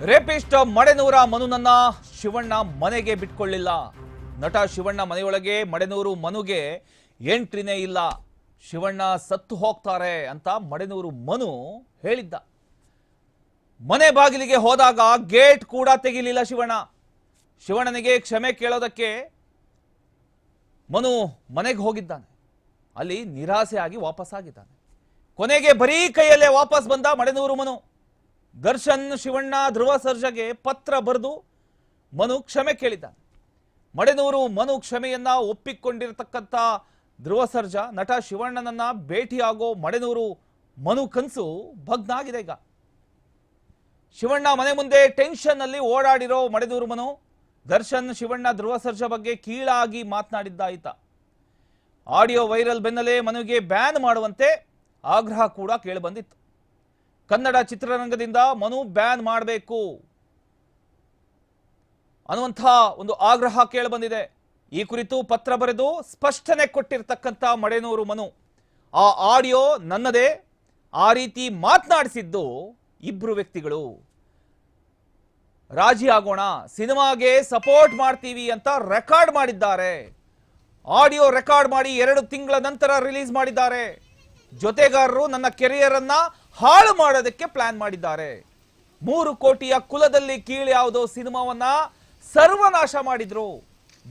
Rapist ಮಡೆನೂರ ಮನುನನ್ನ Shivanna ಮನೆಗೆ ಬಿಟ್ಕೊಳ್ಳಿಲ್ಲ. ನಟ ಶಿವಣ್ಣ ಮನೆಯೊಳಗೆ ಮಡೆನೂರು ಮನುಗೆ ಎಂಟ್ರಿನೇ ಇಲ್ಲ. ಶಿವಣ್ಣ ಸತ್ತು ಹೋಗ್ತಾರೆ ಅಂತ ಮಡೆನೂರು ಮನು ಹೇಳಿದ್ದ. ಮನೆ ಬಾಗಿಲಿಗೆ ಹೋದಾಗ ಗೇಟ್ ಕೂಡ ತೆಗಿಲಿಲ್ಲ ಶಿವಣ್ಣ. ಶಿವಣ್ಣನಿಗೆ ಕ್ಷಮೆ ಕೇಳೋದಕ್ಕೆ ಮನು ಮನೆಗೆ ಹೋಗಿದ್ದಾನೆ. ಅಲ್ಲಿ ನಿರಾಸೆಯಾಗಿ ವಾಪಸ್ ಆಗಿದ್ದಾನೆ ಕೊನೆಗೆ ಬರೀ ಕೈಯಲ್ಲೇ ವಾಪಸ್ ಬಂದ ಮಡೆನೂರು ಮನು. ದರ್ಶನ್ ಶಿವಣ್ಣ ಧ್ರುವ ಸರ್ಜಗೆ ಪತ್ರ ಬರೆದು ಮನು ಕ್ಷಮೆ ಕೇಳಿದ್ದಾನೆ. ಮಡೆನೂರು ಮನು ಕ್ಷಮೆಯನ್ನ ಒಪ್ಪಿಕೊಂಡಿರತಕ್ಕಂಥ ಧ್ರುವ ಸರ್ಜಾ, ನಟ ಶಿವಣ್ಣನನ್ನ ಭೇಟಿಯಾಗೋ ಮಡೆನೂರು ಮನು ಕನಸು ಭಗ್ನ ಆಗಿದೆ ಈಗ. ಶಿವಣ್ಣ ಮನೆ ಮುಂದೆ ಟೆನ್ಷನ್ ಅಲ್ಲಿ ಓಡಾಡಿರೋ ಮಡೆನೂರು ಮನು, ದರ್ಶನ್ ಶಿವಣ್ಣ ಧ್ರುವ ಸರ್ಜಾ ಬಗ್ಗೆ ಕೀಳಾಗಿ ಮಾತನಾಡಿದ್ದ ಆಯ್ತ ಆಡಿಯೋ ವೈರಲ್ ಬೆನ್ನಲ್ಲೇ ಮನುಗೆ ಬ್ಯಾನ್ ಮಾಡುವಂತೆ ಆಗ್ರಹ ಕೂಡ ಕೇಳಿಬಂದಿತ್ತು ಕನ್ನಡ ಚಿತ್ರರಂಗದಿಂದ ಮನು ಬ್ಯಾನ್ ಮಾಡಬೇಕು ಅನ್ನುವಂಥ ಒಂದು ಆಗ್ರಹ ಕೇಳಿಬಂದಿದೆ. ಈ ಕುರಿತು ಪತ್ರ ಬರೆದು ಸ್ಪಷ್ಟನೆ ಕೊಟ್ಟಿರತಕ್ಕಂಥ ಮಡೆನೂರು ಮನು. ಆ ಆಡಿಯೋ ನನ್ನದೇ. ಆ ರೀತಿ ಮಾತನಾಡಿಸಿದ್ದು ಇಬ್ರು ವ್ಯಕ್ತಿಗಳು. ರಾಜಿ ಆಗೋಣ. ಸಿನಿಮಾಗೆ ಸಪೋರ್ಟ್ ಮಾಡ್ತೀವಿ ಅಂತ ರೆಕಾರ್ಡ್ ಮಾಡಿದ್ದಾರೆ. ಆಡಿಯೋ ರೆಕಾರ್ಡ್ ಮಾಡಿ ಎರಡು ತಿಂಗಳ ನಂತರ ರಿಲೀಸ್ ಮಾಡಿದ್ದಾರೆ. ಜೊತೆಗಾರರು ನನ್ನ ಕೆರಿಯರ್ ಅನ್ನ ಹಾಳು ಮಾಡೋದಕ್ಕೆ ಪ್ಲಾನ್ ಮಾಡಿದ್ದಾರೆ. ಮೂರು ಕೋಟಿಯ ಕುಲದಲ್ಲಿ ಕೀಳು ಯಾವುದೋ ಸಿನಿಮಾವನ್ನ ಸರ್ವನಾಶ ಮಾಡಿದ್ರು.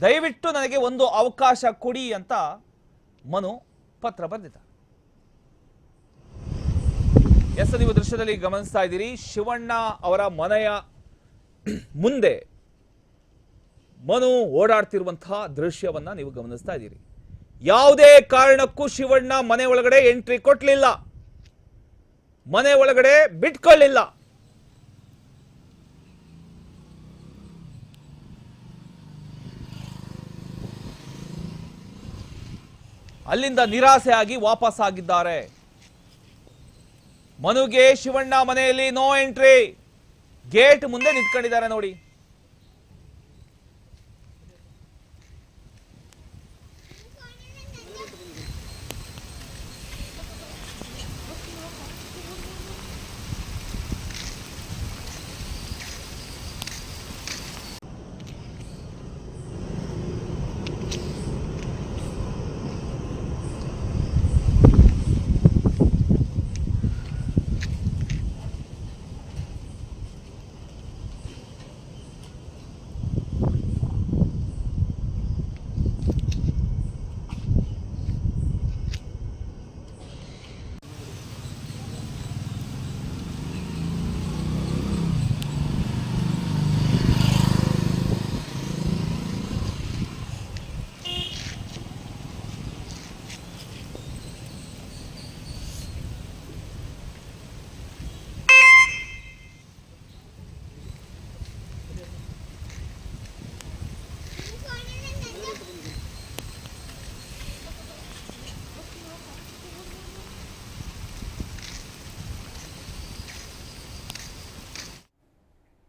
ದಯವಿಟ್ಟು ನನಗೆ ಒಂದು ಅವಕಾಶ ಕೊಡಿ ಅಂತ ಮನು ಪತ್ರ ಬರೆದಿದ್ದಾರೆ ಎಸ್, ನೀವು ದೃಶ್ಯದಲ್ಲಿ ಗಮನಿಸ್ತಾ ಇದ್ದೀರಿ. ಶಿವಣ್ಣ ಅವರ ಮನೆಯ ಮುಂದೆ ಮನು ಓಡಾಡ್ತಿರುವಂತಹ ದೃಶ್ಯವನ್ನ ನೀವು ಗಮನಿಸ್ತಾ ಇದ್ದೀರಿ. ಯಾವುದೇ ಕಾರಣಕ್ಕೂ ಶಿವಣ್ಣ ಮನೆ ಒಳಗಡೆ ಎಂಟ್ರಿ ಕೊಟ್ಲಿಲ್ಲ. ಮನೆ ಒಳಗಡೆ ಬಿಟ್ಕೊಳ್ಳಿಲ್ಲ ಅಲ್ಲಿಂದ ನಿರಾಸೆ ಆಗಿ ವಾಪಸ್ ಆಗಿದ್ದಾರೆ ಮನುಗೆ ಶಿವಣ್ಣ ಮನೆಯಲ್ಲಿ ನೋ ಎಂಟ್ರಿ ಗೇಟ್ ಮುಂದೆ ನಿಂತ್ಕೊಂಡಿದ್ದಾರೆ ನೋಡಿ.